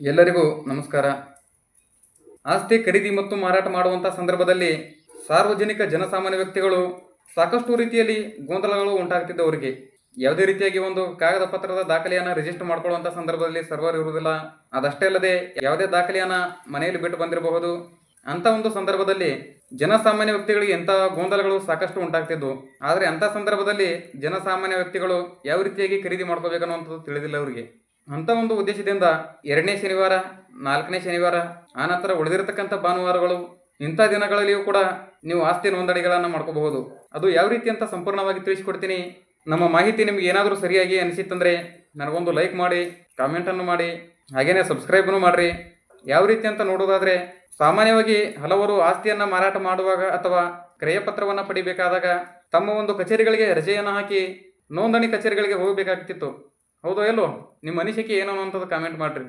ಎಲ್ಲರಿಗೂ ನಮಸ್ಕಾರ. ಆಸ್ತಿ ಖರೀದಿ ಮತ್ತು ಮಾರಾಟ ಮಾಡುವಂಥ ಸಂದರ್ಭದಲ್ಲಿ ಸಾರ್ವಜನಿಕ ಜನಸಾಮಾನ್ಯ ವ್ಯಕ್ತಿಗಳು ಸಾಕಷ್ಟು ರೀತಿಯಲ್ಲಿ ಗೊಂದಲಗಳು ಉಂಟಾಗ್ತಿದ್ದು ಅವರಿಗೆ ಯಾವುದೇ ರೀತಿಯಾಗಿ ಒಂದು ಕಾಗದ ಪತ್ರದ ದಾಖಲೆಯನ್ನು ರಿಜಿಸ್ಟರ್ ಮಾಡ್ಕೊಳ್ಳುವಂಥ ಸಂದರ್ಭದಲ್ಲಿ ಸರ್ವರ್ ಇರುವುದಿಲ್ಲ. ಅದಷ್ಟೇ ಅಲ್ಲದೆ ಯಾವುದೇ ದಾಖಲೆಯನ್ನು ಮನೆಯಲ್ಲಿ ಬಿಟ್ಟು ಬಂದಿರಬಹುದು. ಅಂತ ಒಂದು ಸಂದರ್ಭದಲ್ಲಿ ಜನಸಾಮಾನ್ಯ ವ್ಯಕ್ತಿಗಳಿಗೆ ಎಂಥ ಗೊಂದಲಗಳು ಸಾಕಷ್ಟು ಉಂಟಾಗ್ತಿದ್ವು. ಆದರೆ ಅಂಥ ಸಂದರ್ಭದಲ್ಲಿ ಜನಸಾಮಾನ್ಯ ವ್ಯಕ್ತಿಗಳು ಯಾವ ರೀತಿಯಾಗಿ ಖರೀದಿ ಮಾಡ್ಕೋಬೇಕನ್ನುವಂಥದ್ದು ತಿಳಿದಿಲ್ಲ ಅವರಿಗೆ. ಅಂತ ಒಂದು ಉದ್ದೇಶದಿಂದ ಎರಡನೇ ಶನಿವಾರ, ನಾಲ್ಕನೇ ಶನಿವಾರ ಆನಂತರ ಉಳಿದಿರತಕ್ಕಂಥ ಭಾನುವಾರಗಳು, ಇಂಥ ದಿನಗಳಲ್ಲಿಯೂ ಕೂಡ ನೀವು ಆಸ್ತಿ ನೋಂದಣಿಗಳನ್ನು ಮಾಡ್ಕೋಬಹುದು. ಅದು ಯಾವ ರೀತಿ ಅಂತ ಸಂಪೂರ್ಣವಾಗಿ ತಿಳಿಸಿಕೊಡ್ತೀನಿ. ನಮ್ಮ ಮಾಹಿತಿ ನಿಮ್ಗೆ ಏನಾದರೂ ಸರಿಯಾಗಿ ಅನಿಸಿತ್ತಂದರೆ ನನಗೊಂದು ಲೈಕ್ ಮಾಡಿ ಕಾಮೆಂಟನ್ನು ಮಾಡಿ, ಹಾಗೇನೇ ಸಬ್ಸ್ಕ್ರೈಬ್ನು ಮಾಡಿರಿ. ಯಾವ ರೀತಿ ಅಂತ ನೋಡೋದಾದರೆ ಸಾಮಾನ್ಯವಾಗಿ ಹಲವರು ಆಸ್ತಿಯನ್ನು ಮಾರಾಟ ಮಾಡುವಾಗ ಅಥವಾ ಕ್ರಯಪತ್ರವನ್ನು ಪಡಿಬೇಕಾದಾಗ ತಮ್ಮ ಒಂದು ಕಚೇರಿಗಳಿಗೆ ರಜೆಯನ್ನು ಹಾಕಿ ನೋಂದಣಿ ಕಚೇರಿಗಳಿಗೆ ಹೋಗಬೇಕಾಗ್ತಿತ್ತು. ಹೌದೋ ಎಲ್ಲೋ? ನಿಮ್ಮ ಅನಿಸಿಕೆ ಏನು ಅನ್ನೋಂಥದ್ದು ಕಾಮೆಂಟ್ ಮಾಡಿರಿ.